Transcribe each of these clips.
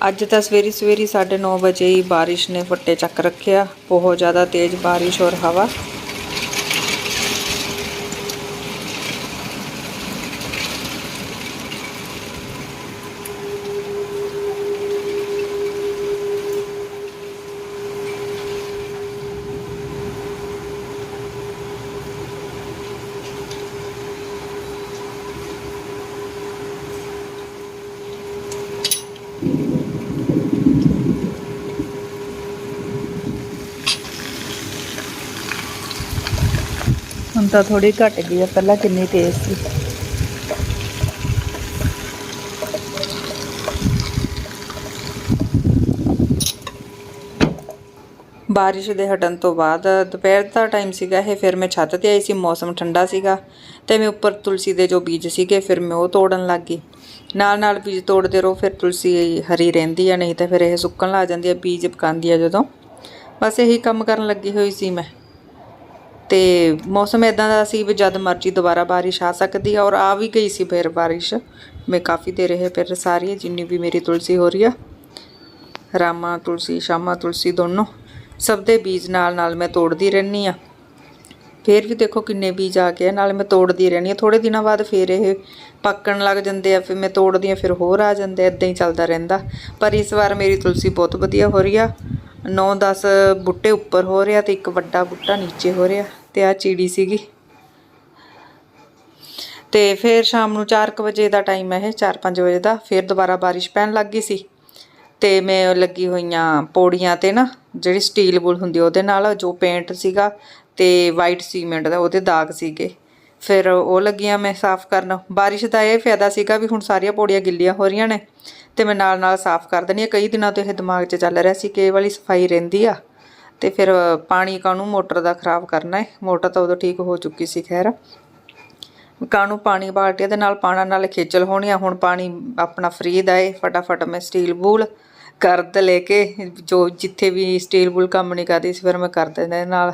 ਅੱਜ ਤਾਂ ਸਵੇਰੀ ਸਵੇਰੀ 9:30 ਵਜੇ ਹੀ ਬਾਰਿਸ਼ ਨੇ ਫੱਟੇ ਚੱਕ ਰੱਖਿਆ। ਬਹੁਤ ਜ਼ਿਆਦਾ ਤੇਜ਼ ਬਾਰਿਸ਼ ਔਰ ਹਵਾ। ਹੁਣ ਤਾਂ ਥੋੜੀ ਘਟ ਗਈ ਆ, ਪਹਿਲਾਂ ਕਿੰਨੀ ਤੇਜ਼ ਸੀ। ਬਾਰਿਸ਼ ਦੇ ਹਟਣ ਤੋਂ ਬਾਅਦ ਦੁਪਹਿਰ ਦਾ ਟਾਈਮ ਸੀਗਾ ਇਹ, ਫਿਰ ਮੈਂ ਛੱਤ ਤੇ ਆਈ ਸੀ, ਮੌਸਮ ਠੰਡਾ ਸੀਗਾ ਤੇ ਮੈਂ ਉੱਪਰ ਤੁਲਸੀ ਦੇ ਜੋ ਬੀਜ ਸੀਗੇ, ਫਿਰ ਮੈਂ ਉਹ ਤੋੜਨ ਲੱਗ ਗਈ। ਨਾਲ ਨਾਲ ਬੀਜ ਤੋੜਦੇ ਰਹੋ, ਫਿਰ ਤੁਲਸੀ ਹਰੀ ਰਹਿੰਦੀ ਆ, ਨਹੀਂ ਤਾਂ ਫਿਰ ਇਹ ਸੁੱਕਣ ਲੱਗ ਜਾਂਦੀ ਆ, ਬੀਜ ਪਕਾਉਂਦੀ ਆ ਜਦੋਂ। ਬਸ ਇਹੀ ਕੰਮ ਕਰਨ ਲੱਗੀ ਹੋਈ ਸੀ ਮੈਂ। ਅਤੇ ਮੌਸਮ ਇੱਦਾਂ ਦਾ ਸੀ ਵੀ ਜਦ ਮਰਜ਼ੀ ਦੁਬਾਰਾ ਬਾਰਿਸ਼ ਆ ਸਕਦੀ ਆ ਔਰ ਆ ਵੀ ਗਈ ਸੀ ਫਿਰ ਬਾਰਿਸ਼। ਮੈਂ ਕਾਫੀ ਦੇਰ ਇਹ ਫਿਰ ਸਾਰੀ ਜਿੰਨੀ ਵੀ ਮੇਰੀ ਤੁਲਸੀ ਹੋ ਰਹੀ ਆ। ਰਾਮਾ ਤੁਲਸੀ ਸ਼ਾਮਾ ਤੁਲਸੀ ਦੋਨੋਂ ਸਭ ਦੇ ਬੀਜ ਨਾਲ ਨਾਲ ਮੈਂ ਤੋੜਦੀ ਰਹਿੰਦੀ ਆ ਫੇਰ ਵੀ ਦੇਖੋ ਕਿੰਨੇ ਬੀਜ ਆ ਗਏ ਆ, ਨਾਲ ਮੈਂ ਤੋੜਦੀ ਰਹਿੰਦੀ ਆ ਥੋੜੇ ਦਿਨਾਂ ਬਾਅਦ ਫੇਰ ਇਹ ਪੱਕਣ ਲੱਗ ਜਾਂਦੇ ਆ ਫਿਰ ਮੈਂ ਤੋੜਦੀ ਆ ਫਿਰ ਹੋਰ ਆ ਜਾਂਦੇ ਇਦਾਂ ਹੀ ਚੱਲਦਾ ਰਹਿੰਦਾ। ਪਰ ਇਸ ਵਾਰ ਮੇਰੀ ਤੁਲਸੀ ਬਹੁਤ ਵਧੀਆ ਹੋ ਰਹੀ ਆ। 9-10 ਬੁੱਟੇ ਉੱਪਰ ਹੋ ਰਿਹਾ ਤੇ ਇੱਕ ਵੱਡਾ ਬੁੱਟਾ ਨੀਚੇ ਹੋ ਰਿਹਾ ਤੇ ਆ ਚੀੜੀ ਸੀਗੀ। ਤੇ ਫਿਰ ਸ਼ਾਮ ਨੂੰ 4:00 ਵਜੇ ਦਾ ਟਾਈਮ ਹੈ ਇਹ 4-5 ਵਜੇ ਦਾ, ਫਿਰ ਦੁਬਾਰਾ ਬਾਰਿਸ਼ ਪੈਣ ਲੱਗ ਗਈ ਸੀ। ਤੇ ਮੈਂ ਲੱਗੀ ਹੋਈਆਂ ਪੌੜੀਆਂ ਤੇ ਨਾ, ਜਿਹੜੀ ਸਟੀਲ ਬੁਲ ਹੁੰਦੀ ਉਹਦੇ ਨਾਲ, ਜੋ ਪੇਂਟ ਸੀਗਾ ਤੇ ਵਾਈਟ ਸੀਮੈਂਟ ਦਾ, ਉਹਦੇ ਦਾਗ ਸੀਗੇ। ਫਿਰ ਉਹ ਲੱਗੀਆਂ ਮੈਂ ਸਾਫ਼ ਕਰਨ। ਬਾਰਿਸ਼ ਦਾ ਇਹ ਫਾਇਦਾ ਸੀਗਾ ਵੀ ਹੁਣ ਸਾਰੀਆਂ ਪੌੜੀਆਂ ਗਿੱਲੀਆਂ ਹੋ ਰਹੀਆਂ ਨੇ ਤੇ ਮੈਂ ਨਾਲ ਨਾਲ ਸਾਫ਼ ਕਰ ਦਿੰਦੀ ਆ ਕਈ ਦਿਨਾਂ ਤੋਂ ਇਹ ਦਿਮਾਗ 'ਚ ਚੱਲ ਰਿਹਾ ਸੀ ਕਿ ਇਹ ਵਾਲੀ ਸਫ਼ਾਈ ਰਹਿੰਦੀ ਆ ਤੇ ਫਿਰ ਪਾਣੀ ਕਾਹਨੂੰ ਮੋਟਰ ਦਾ ਖਰਾਬ ਕਰਨਾ ਹੈ? ਮੋਟਰ ਤਾਂ ਉਦੋਂ ਠੀਕ ਹੋ ਚੁੱਕੀ ਸੀ, ਖੈਰ। ਕਾਹਨੂੰ ਪਾਣੀ ਬਾਲਟੀਆਂ ਦੇ ਨਾਲ ਪਾਣਾ ਨਾਲ ਖੇਚਲ ਹੋਣੀ ਆ। ਹੁਣ ਪਾਣੀ ਆਪਣਾ ਫਰੀ ਦਾ ਏ। ਫਟਾਫਟ ਮੈਂ ਸਟੀਲ ਬੂਲ ਕਰਦ ਲੈ ਕੇ ਜੋ ਜਿੱਥੇ ਵੀ ਸਟੀਲ ਬੂਲ ਕੰਮ ਨਹੀਂ ਕਰਦੀ ਸੀ, ਫਿਰ ਮੈਂ ਕਰ ਦਿੰਦੇ ਨਾਲ।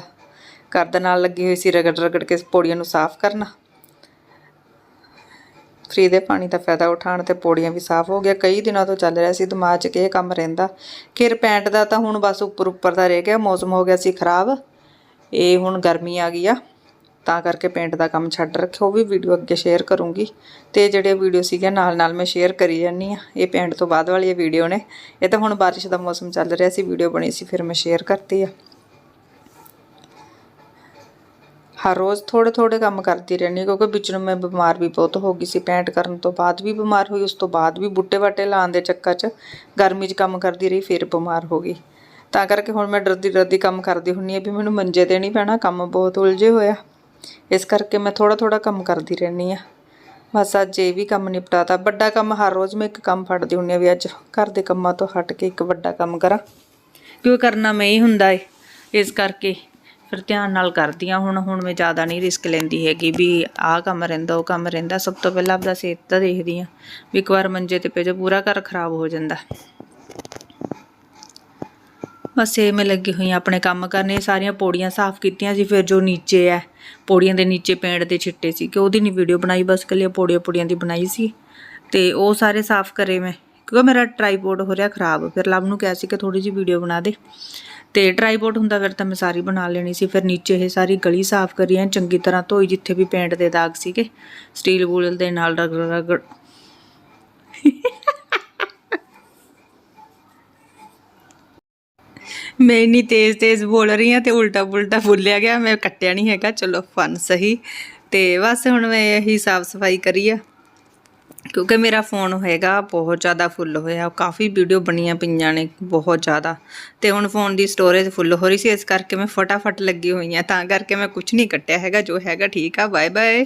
ਘਰ ਦੇ ਨਾਲ ਲੱਗੀ ਹੋਈ ਸੀ, ਰਗੜ ਰਗੜ ਕੇ ਪੌੜੀਆਂ ਨੂੰ ਸਾਫ਼ ਕਰਨਾ। ਫ੍ਰੀ ਦੇ ਪਾਣੀ ਦਾ ਫਾਇਦਾ ਉਠਾਉਣ ਤੇ ਪੌੜੀਆਂ ਵੀ ਸਾਫ਼ ਹੋ ਗਿਆ ਕਈ ਦਿਨਾਂ ਤੋਂ ਚੱਲ ਰਿਹਾ ਸੀ, ਦਿਮਾਗ 'ਚ ਕਿ ਇਹ ਕੰਮ ਰਹਿੰਦਾ। ਖਿਰ ਪੈਂਟ ਦਾ ਤਾਂ ਹੁਣ ਬਸ ਉੱਪਰ ਉੱਪਰ ਦਾ ਰਹਿ ਗਿਆ, ਮੌਸਮ ਹੋ ਗਿਆ ਸੀ ਖਰਾਬ। ਇਹ ਹੁਣ ਗਰਮੀ ਆ ਗਈ ਆ, ਤਾਂ ਕਰਕੇ ਪੇਂਟ ਦਾ ਕੰਮ ਛੱਡ ਰੱਖਿਆ। ਉਹ ਵੀ ਵੀਡੀਓ ਅੱਗੇ ਸ਼ੇਅਰ ਕਰੂੰਗੀ। ਤੇ ਜਿਹੜੇ ਵੀਡੀਓ ਸੀਗੇ, ਨਾਲ ਨਾਲ ਮੈਂ ਸ਼ੇਅਰ ਕਰੀ ਜਾਨੀ ਆ। ਇਹ ਪੇਂਟ ਤੋਂ ਬਾਅਦ ਵਾਲੀ ਵੀਡੀਓ ਨੇ। ਇਹ ਤਾਂ ਹੁਣ ਬਾਰਿਸ਼ ਦਾ ਮੌਸਮ ਚੱਲ ਰਿਹਾ ਸੀ, ਵੀਡੀਓ ਬਣੀ ਸੀ, ਫਿਰ ਮੈਂ ਸ਼ੇਅਰ ਕਰਤੀ ਆ। ਹਰ ਰੋਜ਼ ਥੋੜੇ ਥੋੜੇ ਕੰਮ ਕਰਦੀ ਰਹਿੰਦੀ ਕਿਉਂਕਿ ਵਿੱਚ ਨੂੰ ਮੈਂ ਬਿਮਾਰ ਵੀ ਬਹੁਤ ਹੋ ਗਈ ਸੀ ਪੈਂਟ ਕਰਨ ਤੋਂ ਬਾਅਦ ਵੀ ਬਿਮਾਰ ਹੋਈ, ਉਸ ਤੋਂ ਬਾਅਦ ਵੀ ਬੁੱਟੇ ਵਾਟੇ ਲਾਉਣ ਦੇ ਚੱਕਰ 'ਚ ਗਰਮੀ 'ਚ ਕੰਮ ਕਰਦੀ ਰਹੀ, ਫਿਰ ਬਿਮਾਰ ਹੋ ਗਈ। ਤਾਂ ਕਰਕੇ ਹੁਣ ਮੈਂ ਡਰਦੀ ਡਰਦੀ ਕੰਮ ਕਰਦੀ ਹੁੰਨੀ ਆ ਵੀ ਮੈਨੂੰ ਮੰਜੇ ਤੇ ਨਹੀਂ ਪੈਣਾ ਕੰਮ ਬਹੁਤ ਉਲਝੇ ਹੋਇਆ ਇਸ ਕਰਕੇ ਮੈਂ ਥੋੜਾ ਥੋੜਾ ਕੰਮ ਕਰਦੀ ਰਹਿੰਦੀ ਆ ਬਸ ਅੱਜ ਇਹ ਵੀ ਕੰਮ ਨਿਪਟਾਤਾ। ਵੱਡਾ ਕੰਮ ਹਰ ਰੋਜ਼ ਮੈਂ ਇੱਕ ਕੰਮ ਫੜਦੀ ਹੁੰਨੀ ਆ ਵੀ ਅੱਜ ਘਰ ਦੇ ਕੰਮਾਂ ਤੋਂ ਹਟ ਕੇ ਇੱਕ ਵੱਡਾ ਕੰਮ ਕਰਾਂ। ਕਿਉਂ ਕਰਨਾ ਮੈਂ ਹੀ ਹੁੰਦਾ ਏ, ਇਸ ਕਰਕੇ। ਫਿਰ ਧਿਆਨ ਨਾਲ ਕਰਦੀ ਹਾਂ ਹੁਣ ਹੁਣ ਮੈਂ ਜ਼ਿਆਦਾ ਨਹੀਂ ਰਿਸਕ ਲੈਂਦੀ ਹੈਗੀ ਵੀ ਆਹ ਕੰਮ ਰਹਿੰਦਾ, ਉਹ ਕੰਮ ਰਹਿੰਦਾ। ਸਭ ਤੋਂ ਪਹਿਲਾਂ ਆਪਦਾ ਸਿਹਤ ਤਾਂ ਦੇਖਦੀ ਹਾਂ ਵੀ ਇੱਕ ਵਾਰ ਮੰਜੇ ਤੇ ਪੈ ਜਾ ਪੂਰਾ ਘਰ ਖਰਾਬ ਹੋ ਜਾਂਦਾ। ਬਸ ਇਹ ਮੈਂ ਲੱਗੀ ਹੋਈ ਹਾਂ ਆਪਣੇ ਕੰਮ ਕਰਨੇ। ਸਾਰੀਆਂ ਪੌੜੀਆਂ ਸਾਫ਼ ਕੀਤੀਆਂ ਸੀ, ਫਿਰ ਜੋ ਨੀਚੇ ਹੈ, ਪੌੜੀਆਂ ਦੇ ਨੀਚੇ ਪੇਂਟ ਦੇ ਛਿੱਟੇ ਸੀ ਕਿ ਉਹਦੀ ਨਹੀਂ ਵੀਡੀਓ ਬਣਾਈ, ਬਸ ਕੱਲੀਆਂ ਪੌੜੀਆਂ ਪੌੜੀਆਂ ਦੀ ਬਣਾਈ ਸੀ। ਤੇ ਉਹ ਸਾਰੇ ਸਾਫ਼ ਕਰੇ ਮੈਂ, ਕਿਉਂਕਿ ਮੇਰਾ ਟ੍ਰਾਈਪੋਡ ਹੋ ਰਿਹਾ ਖਰਾਬ। ਫਿਰ ਲਵ ਨੂੰ ਕਿਹਾ ਸੀ ਕਿ ਥੋੜੀ ਜਿਹੀ ਵੀਡੀਓ ਬਣਾ ਦੇ। ਤੇ ਟ੍ਰਾਈਪੋਡ ਹੁੰਦਾ, ਫਿਰ ਤਾਂ ਮੈਂ ਸਾਰੀ ਬਣਾ ਲੈਣੀ ਸੀ। ਫਿਰ ਨੀਚੇ ਇਹ ਸਾਰੀ ਗਲੀ ਸਾਫ਼ ਕਰੀ ਐਨ ਚੰਗੀ ਤਰ੍ਹਾਂ ਧੋਈ, ਜਿੱਥੇ ਵੀ ਪੇਂਟ ਦੇ ਦਾਗ ਸੀਗੇ। ਸਟੀਲ ਬੂਲ ਦੇ ਨਾਲ ਰਗੜ ਰਗੜ। ਮੈਂ ਇੰਨੀ ਤੇਜ਼ ਤੇਜ਼ ਬੋਲ ਰਹੀ ਹਾਂ ਤੇ ਉਲਟਾ ਪੁਲਟਾ ਬੋਲਿਆ ਗਿਆ। ਮੈਂ ਕੱਟਿਆ ਨਹੀਂ ਹੈਗਾ। ਚਲੋ ਫਨ ਸਹੀ। ਤੇ ਬਸ ਹੁਣ ਮੈਂ ਇਹੀ ਸਾਫ਼ ਸਫ਼ਾਈ ਕਰੀ ਆ। ਕਿਉਂਕਿ ਮੇਰਾ ਫੋਨ ਹੈਗਾ, ਬਹੁਤ ਜ਼ਿਆਦਾ ਫੁੱਲ ਹੋਇਆ। ਕਾਫੀ ਵੀਡੀਓ ਬਣੀਆਂ ਪਈਆਂ ਨੇ, ਬਹੁਤ ਜ਼ਿਆਦਾ। ਤੇ ਹੁਣ ਫੋਨ ਦੀ ਸਟੋਰੇਜ ਫੁੱਲ ਹੋ ਰਹੀ ਸੀ, ਇਸ ਕਰਕੇ ਮੈਂ ਫਟਾਫਟ ਲੱਗੀ ਹੋਈ ਆ ਤਾਂ ਕਰਕੇ ਮੈਂ ਕੁਝ ਨਹੀਂ ਕੱਟਿਆ ਹੈਗਾ, ਜੋ ਹੈਗਾ ਠੀਕ ਆ ਬਾਏ ਬਾਏ